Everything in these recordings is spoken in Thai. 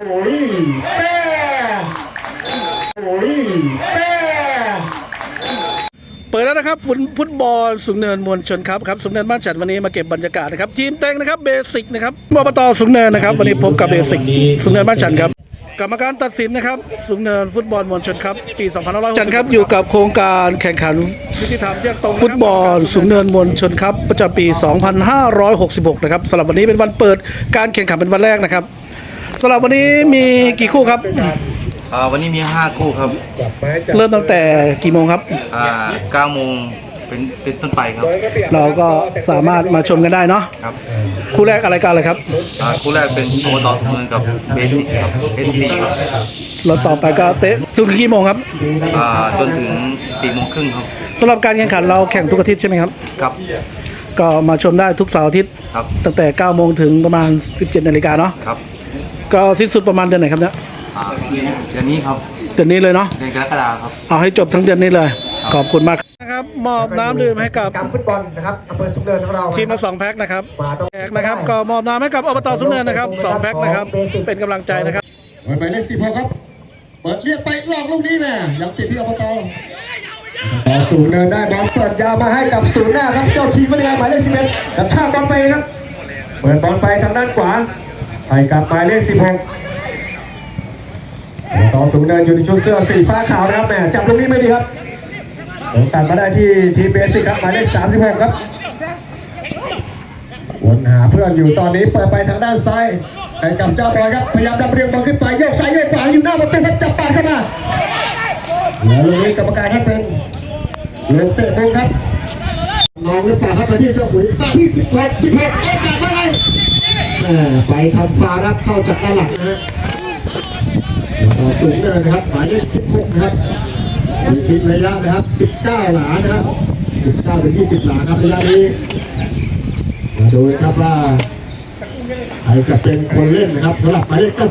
โอ้ยแม่โอ้ยแม่เปิดแล้วนะครับฟุตฟุตบอลสูงเนินมวลชนครับครับสูงเนินบ้านจัดวันนี้มาเก็บบรรยากาศนะครับทีมเต็งนะครับเบสิกนะครับอบตสูงเนินนะครับวันนี้พบกับเบสิกสูงเนินบ้านจันทร์ครับกรรมการตัดสินนะครับสูงเนินฟุตบอลมวลชนครับปี2560จันทร์ครับอยู่กับโครงการแข่งขันยุติธรรมแยกตรงฟุตบอลสูงเนินมวลชนครับประจำปี 2566 นะครับสำหรับวันนี้เป็นวันเปิดการแข่งขันเป็นวันแรกนะครับ สำหรับวันนี้มีกี่คู่ครับ อ่าวันนี้มี 5 คู่ครับจับไม้จับเริ่มตั้งแต่กี่โมงครับ อ่า9โมงเป็นเป็นต้นไปครับเราก็สามารถมาชมกันได้เนาะครับคู่แรกอะไรกันเลยครับอ่าคู่แรกเป็นโอตอสมเนินกับเบสิกครับเอสซีครับเราต่อไปก็เตะทุกกี่โมงครับอ่าจนถึง4โมงครึ่งครับสำหรับการแข่งขันเราแข่งทุกอาทิตย์ใช่ไหมครับครับ ก็มาชมได้ทุกเสาร์อาทิตย์ ครับ ตั้งแต่9โมงถึงประมาณ 17นาฬิกาเนาะครับ ก็สิ้นสุดประมาณเดือนไหนครับเนี่ยอ่าเดือนนี้ครับเดือนนี้เลยเนาะเดือนกรกฎาคมครับ เอาให้จบทั้งเดือนนี้เลย ขอบคุณมากนะครับมอบน้ำดื่มให้กับการฟุตบอลนะครับอำเภอสุขเนินของเราทีมละสองแพ็คนะครับมาต้องแพ็คนะครับก็มอบน้ำให้กับอบตสุนเนินนะครับสองแพ็คนะครับ เป็นกำลังใจนะครับหมายเลขสิบหกครับเปิดเรียกไปลอกลูกนี้แม่ยังติดที่อบตต่อสูงเนินได้บอลเปิดยาวมาให้กับศูนย์หน้าครับเจ้าทีมวิทยาหมายเลขสิบเอ็ดกับชาติบอลไปครับ เปิดบอลไปทางด้านขวา ไปกับหมายเลขสิบหกต่อสูงเนินอยู่ในชุดเสื้อสีฟ้าขาวนะครับแม่จับลูกนี้ไม่ดีครับตัดมาได้ที่ทีเบสิกครับหมายเลขสามสิบหกครับวนหาเพื่อนอยู่ตอนนี้เปิดไปทางด้านซ้ายไปกับเจ้าบอยครับพยายามดับเรียงบอลขึ้นไปโยกซ้ายโยกขวาอยู่หน้าประตูครับจับปาดเข้ามาแล้วลูกนี้กรรมการให้เป็นลูกเตะมุมครับมองหรือเปล่าครับมาที่เจ้าหุยมาที่สิบหกสิบหกโอกาสมา ไงแม่ไปทำฟาวล์ครับเข้าจากด้านหลังนะฮะต่อสูงเลยนะครับหมายเลขสิบหกนะครับมีทิ้งระยะนะครับสิบเก้าหลานะครับสิบเก้าถึงยี่สิบหลาครับระยะนี้มาดูนะครับว่าใครจะเป็นคนเล่นนะครับสำหรับหมายเลข 99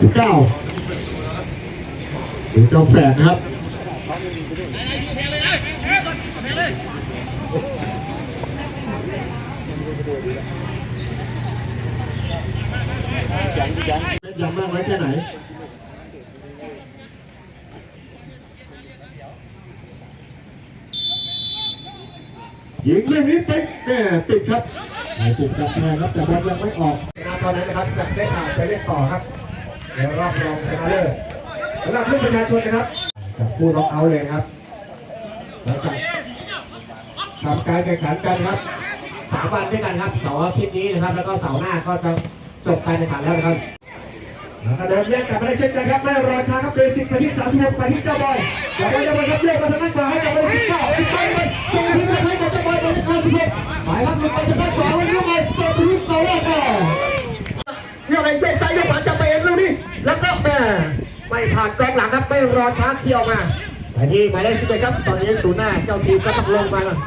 หรือเจ้าแฝดนะครับยังมากไว้แค่ไหน ยิงเรื่องนี้ติดแน่ติดครับ จุดดับแม่ครับแต่บอลยังไม่ออกนะตอนนั้นนะครับจะได้อ่านไปเล่นต่อครับในรอบรองชนะเลิศสำหรับลูกประชาชนนะครับจับคู่น็อกเอาเลยครับแล้วจับทำการแข่งขันกันครับสามวันด้วยกันครับเสาร์อาทิตย์นี้นะครับ แล้วก็เสาร์หน้าก็จะจบการแข่งขันแล้วนะครับ แล้วก็เดินแยกกลับมาได้เช่นกันครับไม่รอช้าครับเบสิกไปที่36ไปที่เจ้าบอยเจ้าบอยเจ้าบอยครับเรียกมาทางด้านขวาให้กับเบสิกเก้าสิบไปไปจงที่ให้กับเจ้าบอยไปที่56หมายครับลงไปจากด้านขวาวันนี้ไปเปิดไปที่เสาแรกก่อนเรียกอะไรโยกซ้ายโยกขวาจับไปเองลูกนี้แล้วก็แม่ไม่ผ่านกองหลังครับไม่รอช้าเคี่ยวมาไปที่หมายเลขสิบเอ็ดครับตอนนี้ศูนย์หน้าเจ้าทีมก็ต้องลงมาแล้ว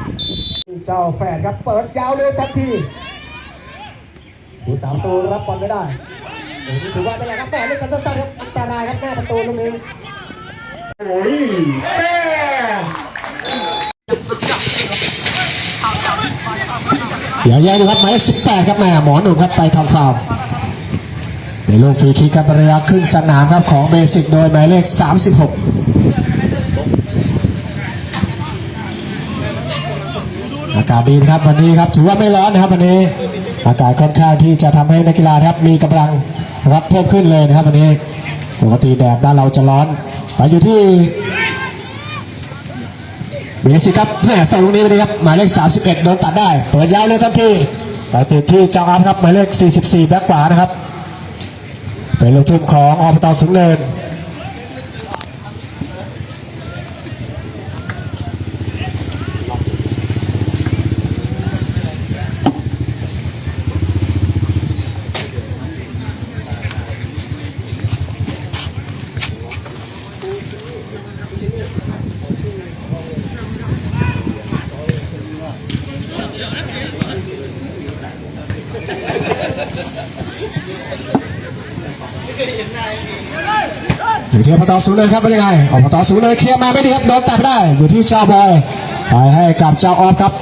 เจ้าแฝดครับเปิดยาวเร็วทันทีผู้สามตัวรับบอลไม่ได้ นี้ถือว่าไม่เป็นไรครับแต่เล่นกันสั้นๆครับอันตรายครับหน้าประตูลูกนี้โอ้ยแม่อย่าแย่ดูครับหมายเลข18ครับแม่หมอหนุ่มครับไปทำฟาวล์ในลูกฟรีคิกครับระยะครึ่งสนามครับของเบสิกโดยหมายเลข36อากาศดีนะครับวันนี้ครับถือว่าไม่ร้อนนะครับวันนี้อากาศค่อนข้างที่จะทำให้นักกีฬาครับมีกำลัง นะครับเพิ่มขึ้นเลยนะครับวันนี้ปกติแดดด้านเราจะร้อนไปอยู่ที่เบสิครับแม่ส่งลูกนี้ไปเลยครับหมายเลข 31โดนตัดได้ เปิดยาวเลยทันทีไปติดที่เจ้าอัพครับหมายเลข 44 แบ็กขวานะครับ เป็นลูกทุ่มของอบตสูงเนิน ที่อบตสูงเนินครับเป็นยังไงอบตสูงเนินเคลียร์มาไม่ดีครับโดนตัดได้อยู่ที่เจ้าบอยไปให้กับเจ้าออฟครับ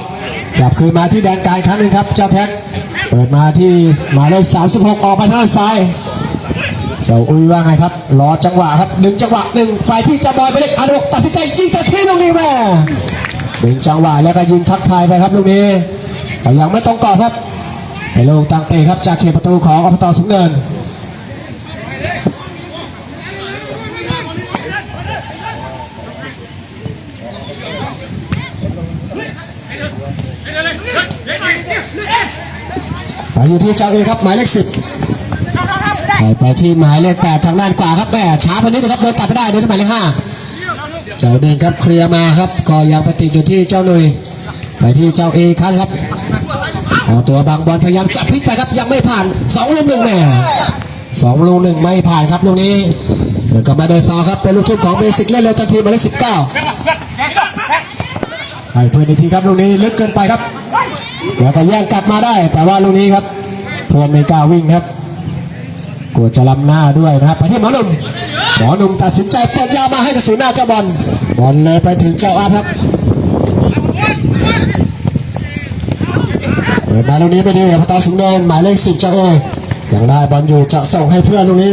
กลับคืนมาที่แดนกางอีกครั้งหนึ่งครับเจ้าแท็กเปิดมาที่หมายเลข36 ออกไปทางด้านซ้ายเจ้าอุ้ยว่าไงครับรอจังหวะครับดึงจังหวะหนึ่งไปที่เจะบอยไปเล็กอนุตัดสินใจยิงแต่ที่ลูกนี้แม่ดึงจังหวะแล้วก็ยิงทักทายไปครับลูกนี้แต่ยังไม่ตรงกรอบครับไปลูกตั้งเตะครับจากเขตประตูของอบตสุนเนิน ไปอยู่ที่เจ้าเอครับหมายเลขสิบไปที่หมายเลขแปดทางด้านขวาครับแม่ช้าไปนิดนะครับเดินตัดไม่ได้เดินที่หมายเลขห้าเจ้าเด่นครับเคลียร์มาครับก็ยังไปติดอยู่ที่เจ้าหนุ่ยไปที่เจ้าเอครับครับเอตัวบางบอลพยายามจับพลิกไปครับยังไม่ผ่านสองลูกหนึ่งแม่สองลูกหนึ่งไม่ผ่านครับลูกนี้แล้วก็มาโดนฟาวครับเป็นลูกทุ่งของเบสิกเล่นเร็วทันทีหมายเลขสิบเก้า ให้เพื่อนอีกทีครับลูกนี้ลึกเกินไปครับ แล้วก็แย่งกลับมาได้ แต่ว่าลูกนี้ครับเพื่อนไม่กล้าวิ่งครับกลัวจะล้ำหน้าด้วยนะครับไปที่หมอหนุ่มหมอหนุ่มตัดสินใจเปิดยาวมาให้กระสุนหน้าเจ้าบอลบอลเลยไปถึงเจ้าอาครับเปิดมาลูกนี้ไปดีครับตาสุนเดนหมายเลขสิบเจ้าเอยังได้บอลอยู่จะส่งให้เพื่อนลูกนี้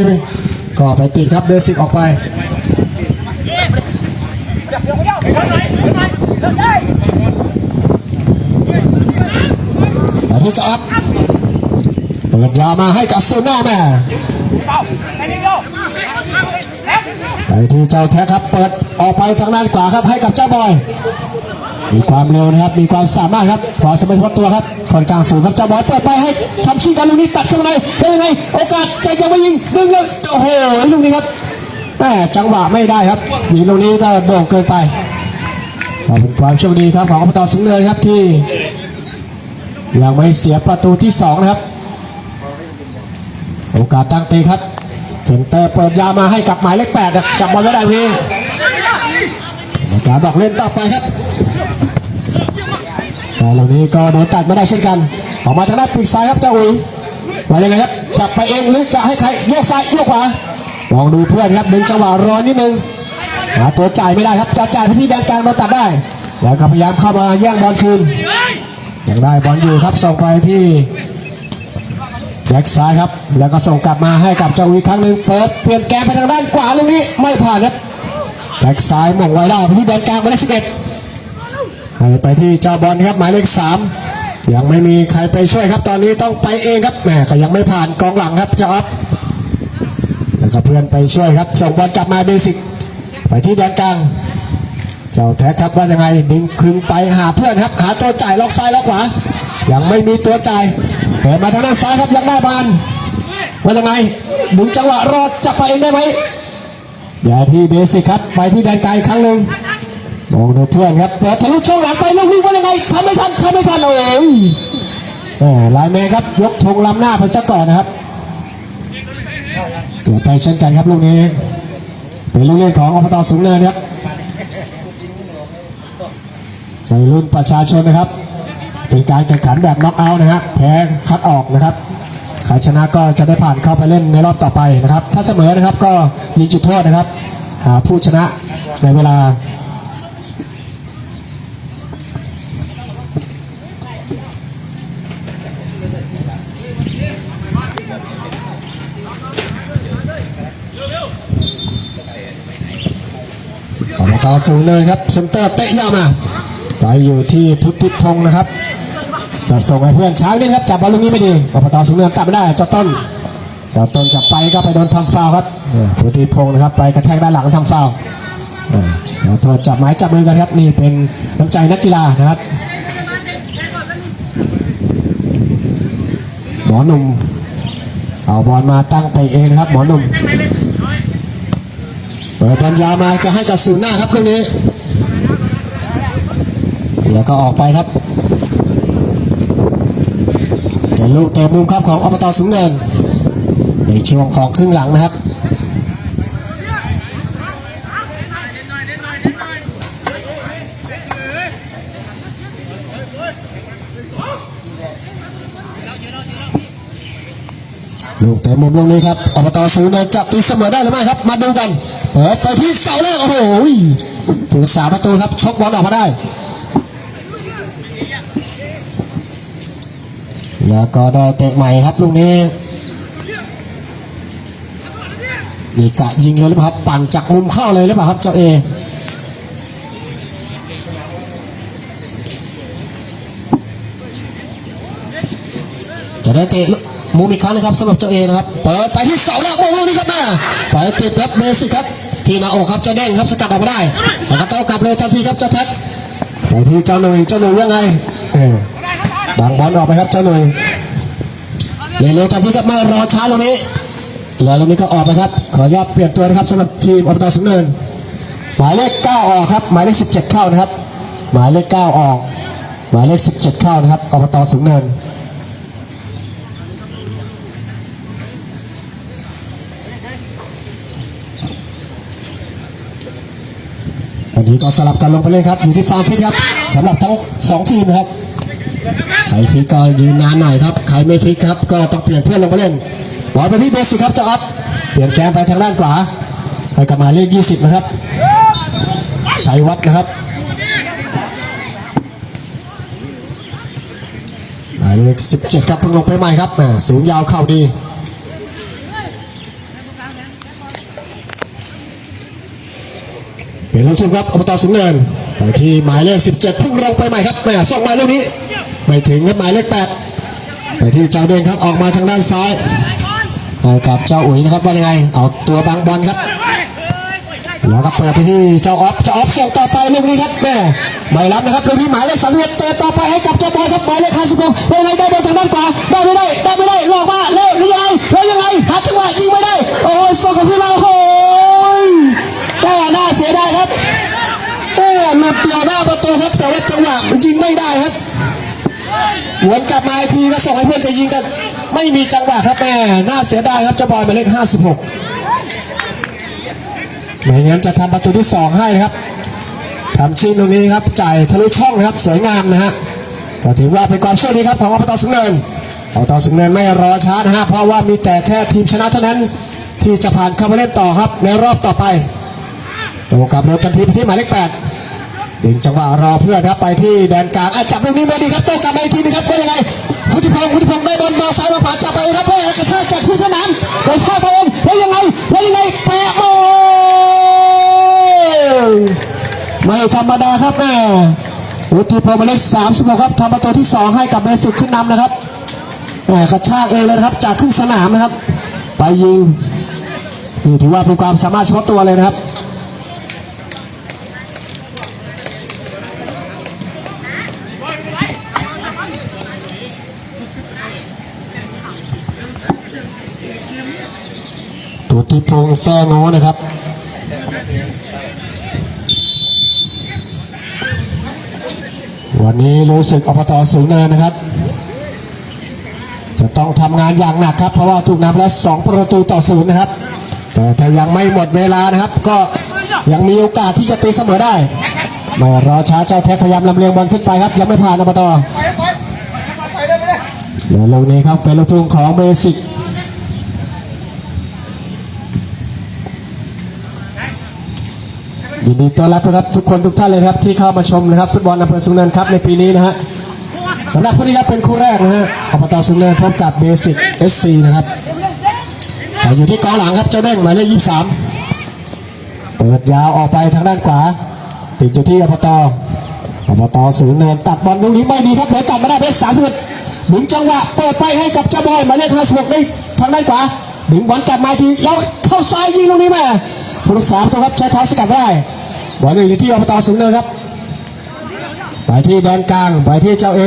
ก็ไปติดครับเบสิกออกไป มาที่จะอัพเปิดยามาให้กับซูน่าแม่ไปที่เจ้าแท็กครับ เปิดออกไปทางด้านขวาครับให้กับเจ้าบอย มีความเร็วนะครับ มีความสามารถครับขอสมัยทตัวครับคนข้างสูงครับเจ้าบอยเปิดไปให้ทำชี้กันลูกนี้ตัดเข้ามาในเป็นยังไงโอกาสใจยังไม่ยิงดึงเลยโอ้โหลูกนี้ครับแม่จังหวะไม่ได้ครับยิงลูกนี้ก็โด่งเกินไป คุณความโชคดีครับของอบตสูงเนินครับที่ยังไม่เสียประตูที่สองนะครับ โอกาสตั้งตีครับเซนเตอร์เปิดยามาให้กับหมายเลขแปดจับบอลไว้ได้วีอาจารบอกเล่นต่อไปครับ แต่เหล่านี้ก็โดนตัดไม่ได้เช่นกัน ออกมาทางด้านปีกซ้ายครับเจ้าอุ๋ยว่ายังไงครับจับไปเองหรือจะให้ใครโยกซ้ายโยกขวามองดูเพื่อนครับดึงจังหวะรอนิดนึง หาตัวจ่ายไม่ได้ครับจะจ่ายไปที่แดนกลางโดนตัดได้ แล้วก็พยายามเข้ามาแย่งบอลคืนยังได้บอลอยู่ครับส่งไปที่แบ็กซ้ายครับ แล้วก็ส่งกลับมาให้กับเจ้าวีครั้งหนึ่งเปิดเปลี่ยนแกนไปทางด้านขวาลูกนี้ไม่ผ่านครับแบ็กซ้ายหม่งไว้ได้ไปที่แดนกลางหมายเลขสิบเอ็ดไปที่เจ้าบอลครับหมายเลขสามยังไม่มีใครไปช่วยครับ ตอนนี้ต้องไปเองครับแหมก็ยังไม่ผ่านกองหลังครับเจ้าอัพแล้วก็เพื่อนไปช่วยครับ ส่งบอลกลับมาเบสิก ไปที่แดนกลางเจ้าแท็กครับว่ายังไงดึงคืนไปหาเพื่อนครับหาตัวจ่ายล็อกซ้ายล็อกขวา ยังไม่มีตัวจ่ายเปิดมาทางด้านซ้ายครับยังได้บอลว่ายังไงดึงจังหวะรอดจะไปเองได้ไหมอย่าที่เบสิกครับไปที่แดนไกลครั้งหนึ่งมองดูเพื่อนครับเปิดทะลุช่องหลังไปลูกนี้ว่ายังไงทำไม่ทันทำไม่ทันโอ้ยลายแมนครับยกธงล้ำหน้าไปซะก่อนนะครับเกิดไปเช่นกันครับลูกนี้ เป็นลูกเล่นของอบตสูงเนินครับในรุ่นประชาชนนะครับ เป็นการแข่งขันแบบน็อกเอาท์นะฮะแพ้คัดออกนะครับใครชนะก็จะได้ผ่านเข้าไปเล่นในรอบต่อไปนะครับ ถ้าเสมอนะครับก็ยิงจุดโทษนะครับ หาผู้ชนะในเวลา อบตสูงเลยครับเซนเตอร์เตะยาวมาไปอยู่ที่พุทธิพงศ์นะครับจะส่งให้เพื่อนช้างนี่ครับจับบอลลูกนี้ไม่ดีอบตสูงเนินตัดไม่ได้จอต้นจอต้นจับไปก็ไปโดนทำฟาวครับพุทธิพงศ์นะครับไปกระแทกด้านหลังทำฟาวขอโทษจับไม้จับมือกันครับนี่เป็นน้ำใจนักกีฬานะครับหมอหนุ่มเอาบอลมาตั้งไปเองนะครับหมอหนุ่ม ปิดบอลยาวมาจะให้กับศูนย์หน้าครับเรื่องนี้ แล้วก็ออกไปครับเป็นลูกเตะมุมครับของอบตสูงเนิน ในช่วงของครึ่งหลังนะครับลูกเตะมุมลูกนี้ครับอบตสูงเนินจะตีเสมอได้หรือไม่ครับ มาดูกัน เปิดไปที่เสาแรกโอ้โหผู้รักษาประตูครับชกบอลออกมาได้ แล้วก็ได้เตะใหม่ครับลูกนี้นี่กะยิงเลยหรือเปล่าครับปั่นจากมุมเข้าเลยหรือเปล่าครับเจ้าเอจะได้เตะมุมอีกครั้งนะครับสำหรับเจ้าเอนะครับ เปิดไปที่เสาแรกโอ้โหนี่ครับแม่ไปติดครับเบสิครับ ทีหนาอกครับเจ้าเด้งครับสกัดออกมาได้นะครับต้องกลับเลยทันทีครับเจ้าแท็กไปที่เจ้าหนุ่ยเจ้าหนุ่ยยังไงเออดังบอลออกไปครับเจ้าหนุ่ยเร็วๆทันทีครับไม่รอช้าตรงนี้แล้วตรงนี้ก็ออกไปครับ ขออนุญาตเปลี่ยนตัวนะครับสำหรับทีมอบตสุนเนินหมายเลข9ออกครับ หมายเลข17เข้านะครับ หมายเลข9ออก หมายเลข17เข้านะครับอบตสุนเนิน วันนี้ก็สลับกันลงไปเลยครับ อยู่ที่ฟาร์มฟิตครับสำหรับทั้งสองทีมนะครับใครฟิตก็ยืนนานหน่อยครับใครไม่ฟิตครับก็ต้องเปลี่ยนเพื่อนลงไปเล่นบอลไปที่เบสิกครับเจ้าอัพเปลี่ยนแกมไปทางด้านขวาให้กับมาเลข 20 นะครับชัยวัฒน์นะครับหมายเลข17 ครับเพิ่งลงไปใหม่ครับแหม่สูงยาวเข่าดี เป็นลูกทุ่งครับอบตสุนเนินไปที่หมายเลข 17เพิ่งลงไปใหม่ครับแม่ส่งมาลูกนี้ ไม่ถึงครับหมายเลข8ไปที่เจ้าเด้งครับออกมาทางด้านซ้ายไปกับเจ้าอุ๋ยนะครับว่ายังไง เอาตัวบังบอลครับแล้วก็เปิดไปที่เจ้าออฟเจ้าออฟส่งต่อไปลูกนี้ครับแม่ไม่รับนะครับลูกนี้หมายเลขสามสิบเอ็ดเตะต่อไปให้กับเจ้าบอลครับหมายเลขห้าสิบหกยังไงได้บอลทางด้านขวาได้ไม่ได้ได้ แต่ว่าจังหวะมันยิงไม่ได้ครับหวนกลับมาอีกทีก็ส่งให้เพื่อนจะยิงกันไม่มีจังหวะครับแม่น่าเสียดายครับเจ้าบอยหมายเลขห้าสิบหกไม่งั้นจะทำประตูที่สองให้นะครับทำชิ้นตรงนี้ครับจ่ายทะลุช่องนะครับสวยงามนะฮะก็ถือว่าเป็นความโชคดีครับของอบตสุงเนินอบตสุงเนินไม่รอช้านะฮะเพราะว่ามีแต่แค่ทีมชนะเท่านั้น ที่จะผ่านเข้ามาเล่นต่อครับในรอบต่อไปตัวกลับรถทันทีไปที่หมายเลขแป ดึงจังหวะรอเพื่อนครับไปที่แดนกลางอะจับลูกนี้ไม่ดีครับโต้กลับมาอีกทีนะครับก็ยังไงพุทธิพงศ์พุทธิพงศ์ได้บอลมาซ้ายมาขวาจับไปครับเพื่อกระชากจากขึ้นสนามกระชากไปเองแล้วยังไงแล้วยังไงแปะโอ้ไม่ธรรมดาครับแม่วุฒิพงศ์มาเลขสามสิบหกครับทำประตูที่สองให้กับเบสิกขึ้นนำนะครับแหมกระชากเองเลยนะครับจากครึ่งสนามนะครับ ไปยิงนี่ถือว่าเป็นความสามารถเฉพาะตัวเลยนะครับ ธิพงษ์แซงโงนะครับวันนี้รู้สึกอบตสูงเนินนะครับ จะต้องทำงานอย่างหนักครับ เพราะว่าถูกนำแล้วสองประตูต่อศูนย์นะครับ แต่ถ้ายังไม่หมดเวลานะครับ ก็ยังมีโอกาสที่จะตีเสมอได้ไม่รอช้าเจ้าแท็กพยายามลำเลียงบอลขึ้นไปครับ ยังไม่ผ่านอบตเดี๋ยวลงนี้ครับเป็นลูกทุ่งของเบสิก ยินดีต้อนรับนะครับทุกคนทุกท่านเลยครับที่เข้ามาชมนะครับฟุตบอลอำเภอสุนเนินครับในปีนี้นะฮะสำหรับคู่นี้ครับเป็นคู่แรกนะฮะอบตสุนเนินพบกับเบสิกเอสซีนะครับอยู่ที่กองหลังครับเจ้าเด้งหมายเลขยี่สามเปิดยาวออกไปทางด้านขวา ติดอยู่ที่อบตอบตสุนเนินตัดบอลลูกนี้ไม่ดีครับเลยกลับมาได้เพชรสามสิบเอ็ดดึงจังหวะเปิดไปให้กับเจ้าบอยหมายเลขห้าสิบหกได้ทางด้านขวาดึงบอลกลับมาทีแล้วเข้าซ้ายยิงลูกนี้ม่ผู้รักษาประตูครับใช้เท้าสกัดได้ บอลอยู่ที่อบตสูงเนินครับไปที่แดนกลางไปที่เจ้าเอ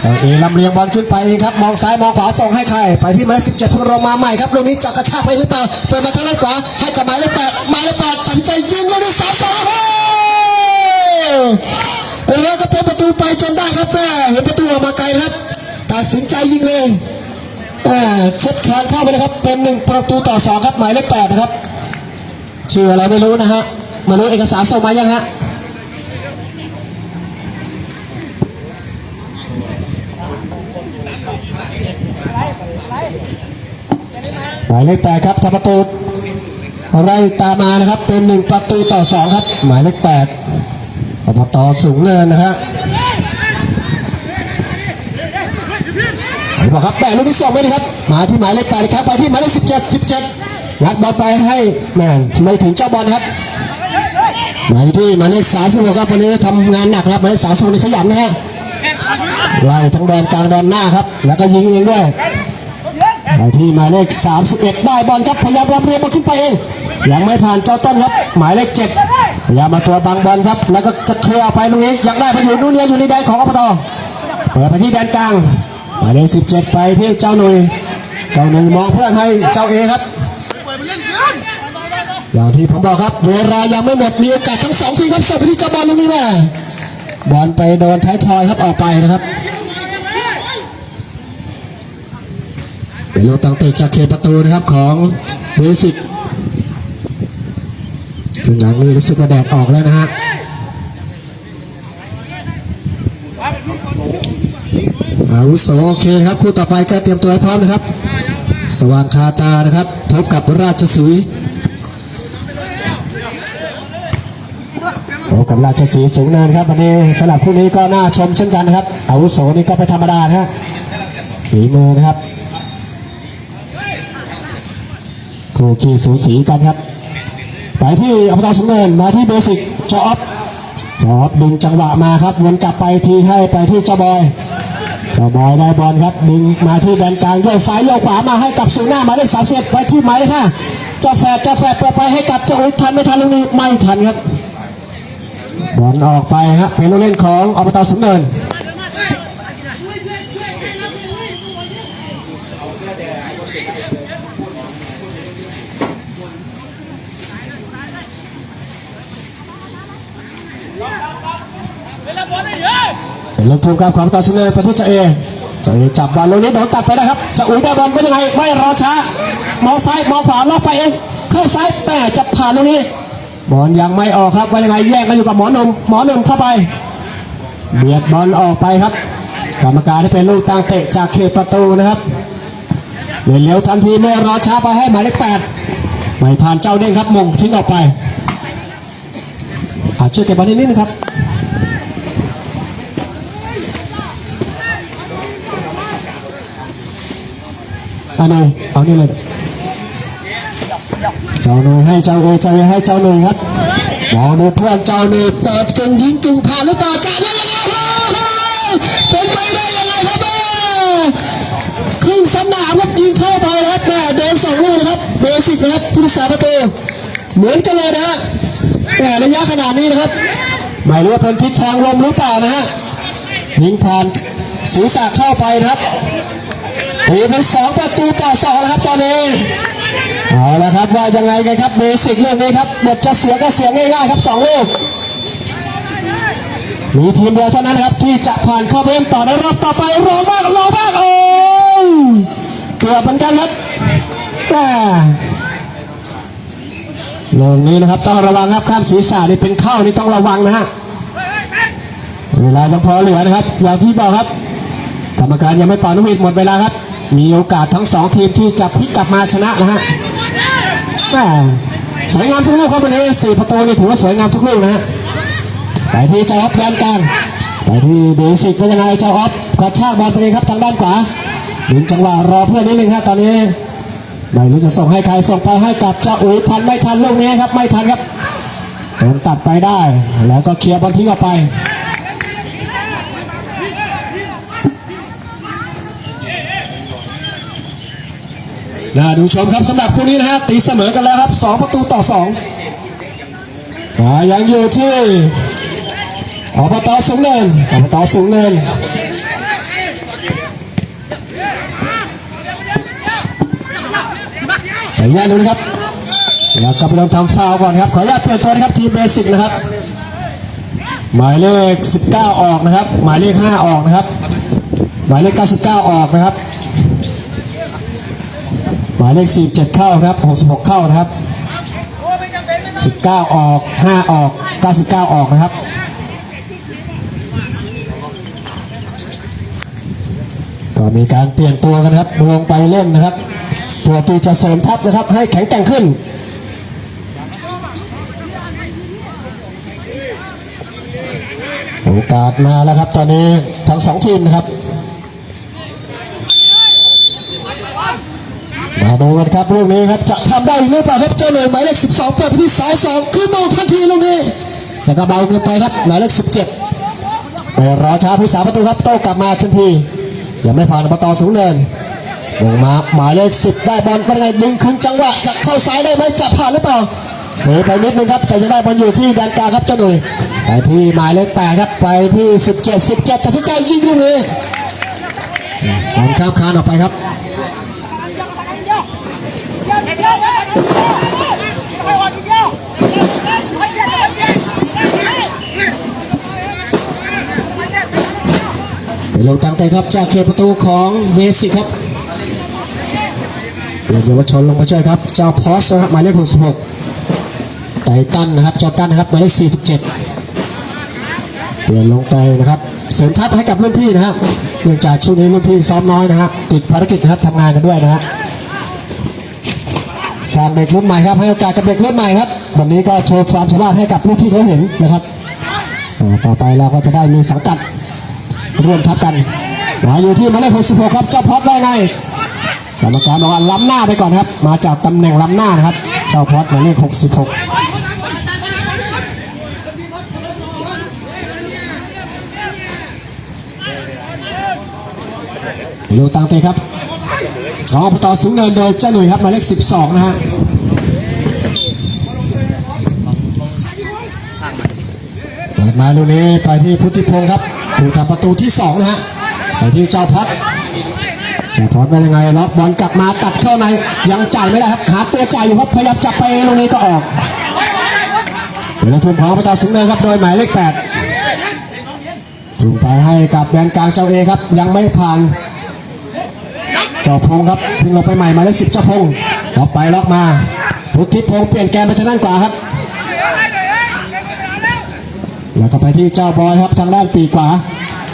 เจ้าเอลำเลียงบอลขึ้นไปเองครับมองซ้ายมองขวาส่งให้ใคร ไปที่หมายเลขสิบเจ็ดพลงมาใหม่ครับลูกนี้จะกระชากไปหรือเปล่าเปิดมาทางด้านขวาให้กับหมายเลขแปดหมายเลขแปดตัดใจยิงลูกนี้สามสองเฮ้ยแล้วก็เป็นประตูไปจนได้ครับแม่เห็นประตูออกมาไกลครับตัดสินใจยิงเลยแม่เช็ดแขนเข้าไปเลยครับเป็นหนึ่งประตูต่อสองครับหมายเลขแปดนะครับชื่ออะไรไม่รู้นะฮะ ม่รู้เอกสารส่งมายังฮะหมายเลขแปดครับทำประตูไล่ตามมานะครับ เป็นหนึ่งประตูต่อสองครับ หมายเลขแปดอบตสูงเนินนะฮะบอกครับแปดลูกที่สองไม่ได้ครับ มาที่หมายเลขแปดครับ ไปที่หมายเลขสิบเจ็ดสิบเจ็ดงัดบอลไปให้แม่ไม่ถึงเจ้าบอลครับ มายที่หมายเลขสามสิบหกครับวันนี้ทำงานหนักครับหมายเลขสามสิบหกนี่ขยันนะฮะไล่ทั้งแดนกลางแดนหน้าครับ แล้วก็ยิงเองด้วยหมายที่หมายเลข31ได้บอลครับพยายามรับเรียบอลขึ้นไปเองยังไม่ผ่านเจ้าต้นครับ หมายเลขเจ็ดพยายามมาตัวบังบอลครับ แล้วก็จะเคลียร์ไปตรงนี้ยังได้ไปอยู่นู่นเนี่ยอยู่ในแดนของอบตเปิดไปที่แดนกลางหมายเลข17ไปที่เจ้าหนุ่ยเจ้าหนุ่ยมองเพื่อนให้เจ้าเอครับ อย่างที่ผมบอกครับ เวลายังไม่หมดมีโอกาสทั้งสองทีมครับเสิร์ฟไปที่เจ้าบอลตรงนี้แม่บอลไปโดนท้ายทอยครับออกไปนะครับเป็นโลตังเตะจากเขตประตูนะครับของเบสิกถึงหลังนี้รู้สึกว่าแดดออกแล้วนะฮะอาวุโสโอเคครับคู่ต่อไปจะเตรียมตัวให้พร้อมนะครับ สว่างคาตานะครับพบกับราชสีห์ โอ้ กับราชสีสูงเนินครับวันนี้สำหรับคู่นี้ก็น่าชมเช่นกันนะครับ อาวุโสนี่ก็ไม่ธรรมดานะฮะฝีมือนะครับคู่ขี้สูสีกันครับไปที่อบตสูงเนินมาที่เบสิกจออฟจออฟดึงจังหวะมาครับวนกลับไปทีให้ไปที่เจ้าบอยเจ้าบอยได้บอลครับดึงมาที่แดนกลางโยกซ้ายโยกขวามาให้กับสูงหน้ามายเลขสามสิบไปที่หมายเลขห้าเจ้าแฝดเจ้าแฝดเปิดไปให้กับเจ้าอุ้ยทันไม่ทันลูกนี้ไม่ทันครับ บอลออกไปครับเป็นลูกเล่นของอบตสุนเนินลูกทุ่งครับของอบตสุนเนินไปที่เจาเอจาเอจับบอลลูกนี้โดนตัดไปนะครับ จะอุ้ยได้บอลเป็นยังไงไม่รอช้ามองซ้ายมองขวาล็อกไปเองเข้าซ้ายแปะจะผ่านลูกนี้ บอลยังไม่ออกครับว่ายังไงแย่งกันอยู่กับหมอนมหมอหนุ่มเข้าไปเบียดบอลออกไปครับ กรรมการที่เป็นลูกตั้งเตะจากเขตประตูนะครับเร็วทันทีไม่รอช้าไปให้หมายเลขแปดไม่ผ่านเจ้าเด้งครับมงทิ้งออกไปอาช่วยเก็บบอลนิดนึงครับอันนี้เอานี่เลย จ้าหนุ่ยให้เจ้าเอเจ้าเอให้เจ้าหนุ่ยครับมองดูเพื่อนเจ้าหนุ่ยเปิดกึ่งยิงกึ่งผ่านหรือเปล่าจ้าได้ยังไงครับเป็นไปได้ยังไงครับแม่ครึ่งสนามครับยิงเข้าไปครับแม่โดนสองลูกนะครับเบสิกนะครับผู้รักษาประตูเหมือนกันเลยนะฮะแม่ระยะขนาดนี้นะครับไม่รู้ว่าเป็นทิศทางลมหรือเปล่านะฮะยิงผ่านศีรษะเข้าไปนะครับตีเป็นสองประตูต่อสองนะครับตอนนี้ เอาละครับว่ายังไงกันครับเบสิกเรื่องนี้ครับบทจะเสียก็เสียง่ายๆครับสองลูกมีทีมเดียวเท่านั้นครับที่จะผ่านเข้าไปเล่นต่อในรอบต่อไปรอมากรอมากโอ้เกือบเหมือนกันครับแม่ลงนี้นะครับต้องระวังครับข้ามศีรษะนี่เป็นเข้านี่ต้องระวังนะฮะเวลายังพอเหลือนะครับอย่างที่บอกครับ กรรมการยังไม่เป่านกหวีดหมดเวลาครับ มีโอกาสทั้งสองทีมที่จะพลิกกลับมาชนะนะฮะสวยงามทุกลูกครับวันนี้สี่ประตูนี่ถือว่าสวยงามทุกลูกนะฮะไปที่เจ้าออฟแดนกลางไปที่เบสิกเป็นยังไงเจ้าออฟกระชากบอลไปเองครับทางด้านขวาดึงจังหวะรอเพื่อนนิดนึงครับตอนนี้ไม่รู้จะส่งให้ใครส่งไปให้กับเจ้าอุ๋ยทันไม่ทันลูกนี้ครับไม่ทันครับโดนตัดไปได้ แล้วก็เคลียร์บอลทิ้งออกไป น่าดูชมครับสำหรับคู่นี้นะฮะตีเสมอกันแล้วครับ 2 ประตูต่อ2อ่ายังอยู่ที่อบตสูงเนินอบตสูงเนินขออนุญาตดูนะครับแล้วกลับไปลองทำฟาวก่อนครับ ขออนุญาตเปลี่ยนตัวนะครับทีมเบสิกนะครับ หมายเลข 19 ออกนะครับ หมายเลข 5 ออกนะครับ หมายเลข 99 ออกนะครับ หมายเลข47เข้าครับ66 เข้านะครับ 19 ออก 5 ออก 99 ออกนะครับก็มีการเปลี่ยนตัวกันครับลงไปเล่นนะครับตัวทีจะเสริมทัพนะครับ ให้แข็งแกร่งขึ้นโอกาสมาแล้วครับตอนนี้ทั้งสองทีมนะครับ ม มาดูกันครับลูกนี้ครับจะทำได้หรือเปล่าครับเจ้าหน่วยหมายเลข12 เปิดไปที่สายสองขึ้นมองทันทีลูกนี้แต่ก็เบาเกินไปครับหมายเลข17ไปรอช้าผู้สาประตูครับโต้กลับมาทันทียังไม่ผ่านประตูสูงเนินลงมาหมายเลข10 ได้บอลเป็นไงดึงคืนจังหวะจะเข้าซ้ายได้ไหมจะผ่านหรือเปล่าเสียไปนิดนึงครับแต่จะได้บอลอยู่ที่แดนกลางครับเจ้าหน่วยไปที่หมายเลข8ครับไปที่ 17 17ตัดสินใจยิงลูกนี้บอลข้ามคานออกไปครับ ลงตั้งใจครับจากเขตประตูของเบสิกครับเปลี่ยนเยาวชนลงมาช่วยครับ เจ้าพอสนะครับหมายเลข66ไตตันนะครับเจ้าตันนะครับหมายเลข47เปลี่ยนลงไปนะครับ เสริมทัพให้กับรุ่นพี่นะครับเนื่องจากช่วงนี้รุ่นพี่ซ้อมน้อยนะครับ ติดภารกิจนะครับทำงานกันด้วยนะฮะ สร้างเด็กรุ่นใหม่ครับให้โอกาสกับเด็กรุ่นใหม่ครับวันนี้ก็โชว์ความสามารถให้กับรุ่นพี่เขาเห็นนะครับต่อไปเราก็จะได้มีสังกัดร่วมทับกันมาอยู่ที่หมายเลข66ครับเจ้าพอดว่าไงกรรมการบอกว่าล้ำหน้าไปก่อนครับ มาจากตำแหน่งล้ำหน้านะครับ เจ้าพอดหมายเลข66ลูกตังเตครับ ของอบตสูงเนินโดยเจ้าหนุ่ยครับหมายเลข12 นะฮะเปิดมาลูกนี้ไปที่พุทธิพงศ์ครับผู้ทำประตูที่สองนะฮะไปที่เจ้าพอดเจ้าพอดเป็นยังไงล็อกบอลกลับมาตัดเข้าในยังจ่ายไม่ได้ครับหาตัวจ่ายอยู่ครับพยายามจับไปลูกนี้ก็ออกเป็นลูกทุนของอบตสูงเนินครับโดยหมายเลขแปดถึงไปให้กับแดนกลางเจ้าเอครับยังไม่ผ่าน เจ้าพงครับพิ่งลงไปใหม่มายเลขสิบเจ้าพงล็อกไปล็อกมาพุทธิพงเปลี่ยนแกนไปทางด้านขวาครับแล้วก็ไปที่เจ้าบอยครับทางด้านปีกขวา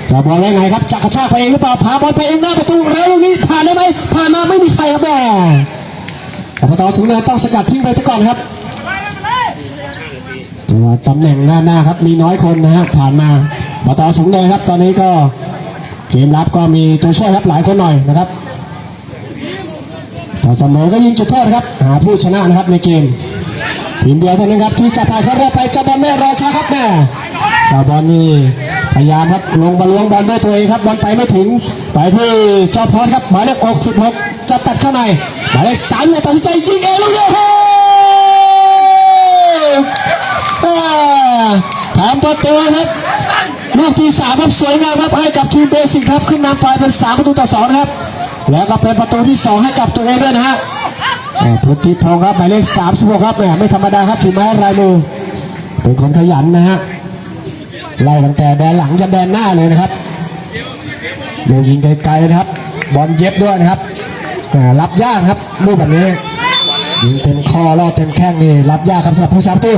เจ้าบอยได้ไงครับจักกระชากไปเองหรือเปล่าพาบอลไปเองหน้าประตูแล้วลูกนี้ผ่านได้ไหมผ่านมาไม่มีใครครับแม่อบตสูงเนินต้องสกัดทิ้งไปซะก่อนครับจังหวะตำแหน่งหน้าหน้าครับมีน้อยคนนะฮะผ่านมาอบตสูงเนินครับตอนนี้ก็เกมรับก็มีตัวช่วยครับหลายคนหน่อยนะครับ ถ้าเสมอก็ยิงจุดโทษครับ หาผู้ชนะนะครับในเกม ทีมเดียวเท่านั้นครับที่จะผ่านเข้ารอบไปเจ้าบอลไม่รอช้าครับแม่เจ้าบอลนี่พยายามครับลงมาล้วงบอลด้วยตัวเองครับบอลไปไม่ถึง ไปที่เจ้าพรครับหมายเลขอกสิบหกจะตัดเข้าในหมายเลขสามเนี่ยตัดสินใจยิงเองลูกเดียวโอ้โหอ่าทำประตูครับลูกที่สามครับสวยงามครับให้กับทีมเบสิกครับขึ้นนำไปเป็นสามประตูต่อสองครับ แล้วก็เป็นประตูที่สองให้กับตัวเองด้วยนะฮะอ่าพุทธิพงศ์ครับหมายเลข36ครับแหมไม่ธรรมดาครับฝีไม้ลายมือเป็นคนขยันนะฮะไล่ตั้งแต่แดนหลังยันแดนหน้าเลยนะครับโยยิงไกลๆนะครับ บอลเย็บด้วยนะครับรับยากครับลูกแบบนี้ยิงเต็มคอลอดเต็มแข้งนี่รับยากครับสำหรับผู้สามตู้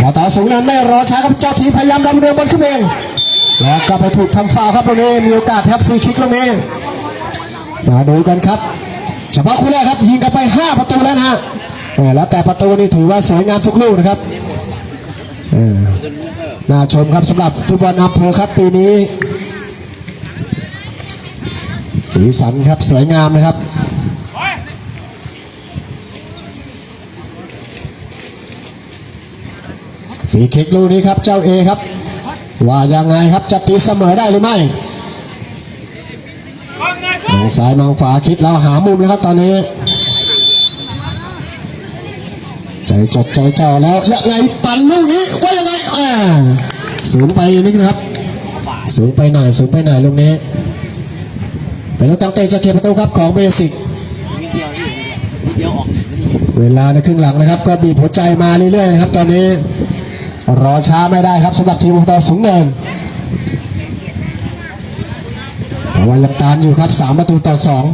เราต่อสูงนั้นไม่รอช้าครับเจ้าทีพยายามดำเนินบอลขึ้นเองแล้วก็ไปถูกทำฟาวครับตรงนี้มีโอกาสครับฟรีคิกตรงนี้ มาดูกันครับ เฉพาะคู่แรกครับยิงกันไป 5 ประตูแล้วนะฮะแล้วแต่ประตูนี่ถือว่าสวยงามทุกลูกนะครับน่าชมครับสำหรับฟุตบอลอำเภอครับปีนี้ สีสันครับสวยงามนะครับสีเคิกลูกนี้ครับเจ้าเอครับ ว่ายังไงครับจะตีเสมอได้หรือไม่ มองซ้ายมองขวาคิดแล้วหามุมแล้วครับตอนนี้ ใจจดใจจ่อแล้วยังไงปั่นลูกนี้ว่ายังไงอ่าสูงไปนิดนะครับ สูงไปหน่อยสูงไปหน่อยลูกนี้เป็นลูกตั้งเตะจะเคลียร์ประตูครับของเบสิกเวลาในครึ่งหลังนะครับ ก็บีบหัวใจมาเรื่อยๆนะครับ ตอนนี้รอช้าไม่ได้ครับสำหรับทีมของตอสูงเนิน แต่ ว่ายังตามอยู่ครับสามประตูต่อสอง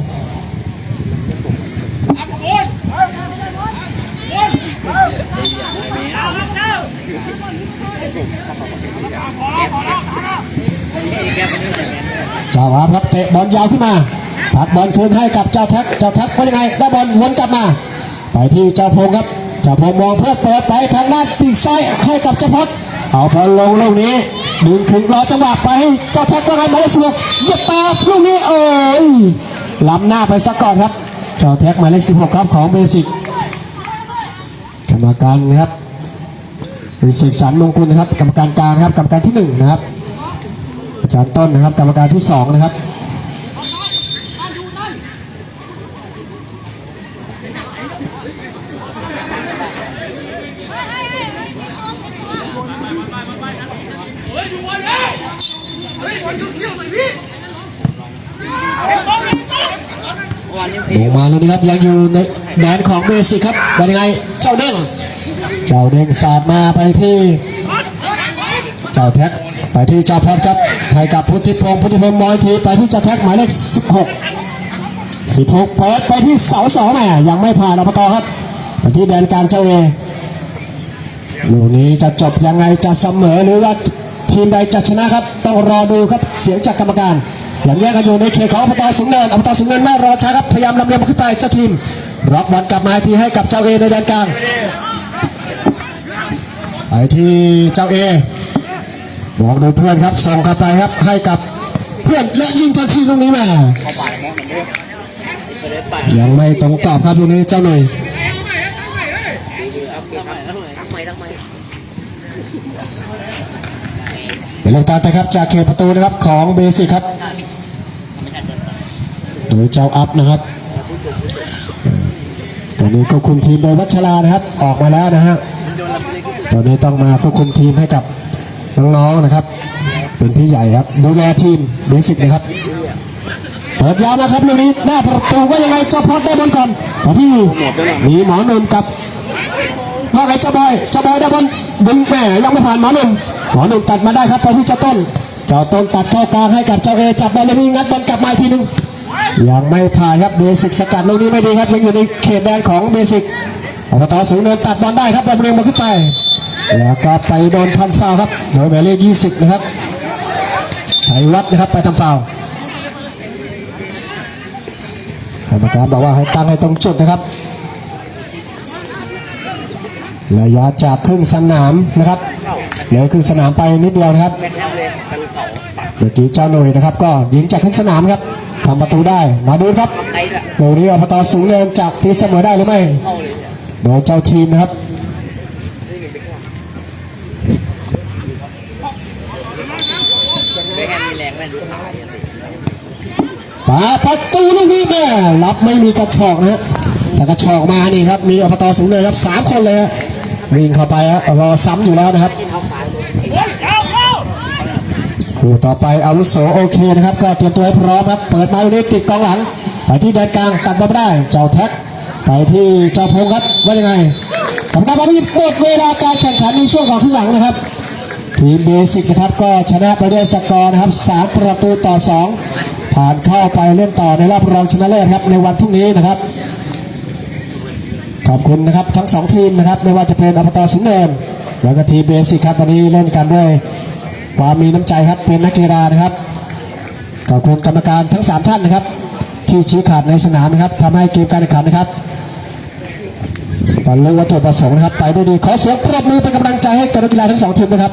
เจ้าอาครับเตะบอลยาวขึ้นมาผักบอลคืนให้กับเจ้าแท็กเจ้าแท็กว่ายังไงได้บอลวนกลับมา ไปที่เจ้าพงครับเจ้าพงมองเพื่อเปิดไปทางด้านปีกซ้ายให้กับเจ้าพดเอาบอลลงลูกนี้ ดึงถึงรอจังหวะไปให้เจ้าแท็กว่าไงหมายเลขสิบหกเหยียบตาลูกนี้โอ้ยล้ำหน้าไปสักก่อนครับเจ้าแท็กหมายเลขสิบหกครับของเบสิกกรรมการนะครับเบสิกสันมงกุลนะครับ กรรมการกลางครับกรรมการที่หนึ่งนะครับอาจารย์ต้นนะครับ กรรมการที่สองนะครับ ลงมาแล้ว นะครับยังอยู่ในแดนของเบสิครับเป็นยังไงเจ้าเด้งเจ้าเด้งสาดมาไปที่เจ้าแท็กไปที่เจ้าพอดครับให้กับพุทธิพงศ์พุทธิพงศ์มอยทีไปที่เจ้าแท็กหมายเลข16 16เปิดไปที่เสาสองแหม่ยังไม่ผ่านอบตครับไปที่แดนกลารเจ้าเอลูกนี้จะจบยังไงจะเสมอหรือว่าทีมใดจะชนะครับ ต้องรอดูครับเสียงจากกรรมการ ยังแยกกันอยู่ในเขตของอบตสูงเนินอบตสูงเนินไม่รอช้าครับพยายามลำเลียงขึ้นไปเจ้าทีมร็อกบอลกลับมาทีให้กับเจ้าเอในแดนกลางไปที่เจ้าเอมองดูเพื่อนครับส่งเข้าไปครับให้กับเพื่อนและยิงทันทีตรงนี้มายังไม่ตรงกรอบครับตรงนี้เจ้าหน่อยเป็นลูกตาลนะครับจากเขตประตูนะครับของเบสิกครับ โดยเจ้าอัพนะครับตัวนี้ก็คุมทีมโดยวัชรานะครับออกมาแล้วนะฮะตัวนี้ต้องมาควบคุมทีมให้กับน้องๆนะครับ เป็นพี่ใหญ่ครับดูแลทีมเบสิกนะครับเปิดยาวนะครับลูกนี้หน้าประตูก็ยังไงเจ้าพอดได้บอลก่อนมาที่มีหมอนมกับว่าไงเจ้าบอยเจ้าบอยได้บอลดึงแหม่ยังไม่ผ่านหมอนุ่มหมอนุ่มตัดมาได้ครับไปที่เจ้าต้นเจ้าต้นตัดเข้ากลางให้กับเจ้าเอจับบอลเลยนี่งัดบอลกลับมาทีหนึง ยังไม่ผ่านครับเบสิกสกัดลูกนี้ไม่ดีครับยังอยู่ในเขตแดนของเบสิกอบตสูงเนินตัดบอลได้ครับบอลเรียงมาขึ้นไป แล้วก็ไปโดนทันฟาวครับโดยหมายเลข20นะครับชัยวัฒน์นะครับไปทำฟาวกรรมการบอกว่าให้ตั้งให้ตรงจุดนะครับระยะจากครึ่งสนามนะครับเหลยครึ่งสนามไปนิดเดียวนะครับเมื่อกี้เจ้าหน่ยนะครับ ก็ยิงจากครึ่งสนามครับ ทำประตูได้ มาดูครับโดนี้อบตสูงเนินจากทีเสมอได้หรือไม่ โดยเจ้าทีมนะครับปาประตูลูกนี้แม่รับไม่มีกระชอกนะฮะแต่กระชอกมานี่ครับ มีอบตสูงเนินครับสามคนเลยฮะวิ่งเข้าไปฮะรอซ้ำอยู่แล้วนะครับ คู่ต่อไปอาวุโสโอเคนะครับก็เตรียมตัวให้พร้อมครับเปิดไม้เล็กติดกองหลังไปที่แดนกลางตัดบอลไม่ได้เจ้าแท็กไปที่เจ้าพงครับว่ายังไงกรรมการบอลหมดเวลาการแข่งขันในช่วงของครึ่งหลังนะครับทีมเบสิกนะครับก็ชนะไปด้วยสกอร์นะครับสามประตูต่อสองผ่านเข้าไปเล่นต่อในรอบรองชนะเลิศครับในวันพรุ่งนี้นะครับ ขอบคุณนะครับทั้งสองทีมนะครับไม่ว่าจะเป็นอบตสุนเนินแล้วก็ทีมเบสิกครับวันนี้เล่นกันด้วย ความมีน้ำใจครับเป็นนักกีฬานะครับขอบคุณกรรมการทั้งสามท่านนะครับ ที่ชี้ขาดในสนามนะครับทำให้เกมการแข่งขันนะครับบรรลุวัตถุประสงค์นะครับ ไปด้วยดีขอเสียงปรบมือเป็นกำลังใจให้กับนักกีฬาทั้งสองทีมนะครับ